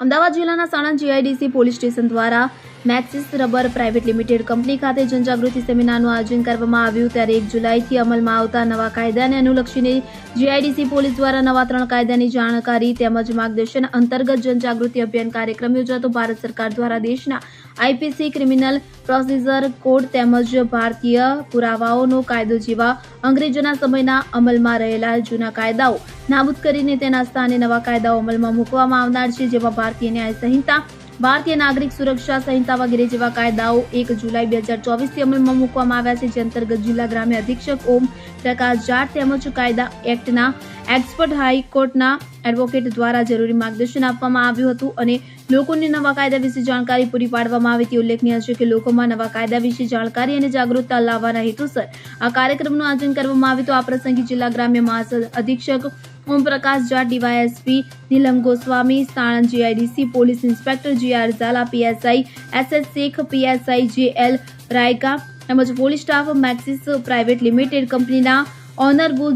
અમદાવાદ જિલ્લાના Sanand GIDC police station દ્વારા Maxxis rubber private limited company ખાતે જનજાગૃતિ સેમિનારનું આયોજન કરવામાં આવ્યું ત્યારે એક જુલાઈથી અમલમાં આવતા નવા કાયદાને અનુલક્ષીને જીઆઈડીસી પોલીસ દ્વારા નવા ત્રણ કાયદાની જાણકારી તેમજ માર્ગદર્શન અંતર્ગત જનજાગૃતિ અભિયાન કાર્યક્રમ યોજાતો. ભારત સરકાર દ્વારા દેશના આઈપીસી ક્રિમિનલ પ્રોસિજર કોડ તેમજ ભારતીય પુરાવાઓનો કાયદો જેવા અંગ્રેજોના સમયના અમલમાં રહેલા જૂના કાયદાઓ નાબૂદ કરીને તેના સ્થાને નવા કાયદાઓ અમલમાં મૂકવામાં આવનાર છે, જેમાં ભારતીય ન્યાય સંહિતા, ભારતીય નાગરિક સુરક્ષા સંહિતા વગેરે જેવા કાયદાઓ એક જુલાઈ બે હજાર ચોવીસથી અમલમાં મૂકવામાં આવ્યા છે. જે અંતર્ગત જિલ્લા ગ્રામ્ય અધિક્ષક ઓમ પ્રકાશ જાટ તેમજ કાયદા એક્ટના એક્સપર્ટ હાઈકોર્ટના એડવોકેટ દ્વારા જરૂરી માર્ગદર્શન આપવામાં આવ્યું હતું અને લોકોને નવા કાયદા વિશે જાણકારી પૂરી પાડવામાં આવી. હતી ઉલ્લેખનીય છે કે લોકોમાં નવા કાયદા વિશે જાણકારી અને જાગૃતતા લાવવાના હેતુસર આ કાર્યક્રમનું આયોજન કરવામાં આવ્યું હતું. આ પ્રસંગે જિલ્લા ગ્રામ્ય મહાસદ અધિક્ષક Om Prakash Jat, DYSP Neelam Goswami, Sanand GIDC, police inspector GR Jhala, PSI S Shaikh, PSI J L Rayka તેમજ police staff Maxxis private limited કંપનીના ઓનર ગો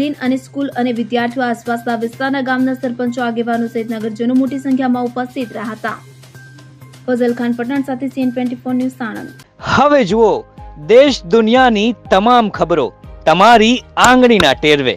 લીન અને સ્કૂલ અને વિદ્યાર્થીઓ આસપાસના વિસ્તારના ગામના સરપંચો, આગેવાનો સહિત નગરજનો મોટી સંખ્યામાં ઉપસ્થિત રહ્યા હતા. ફઝલ ખાન પઠાણ સાથે CN twenty four news Sanand. હવે જુઓ, દેશ દુનિયાની તમામ ખબરો તમારી આંગળીના ટેરવે.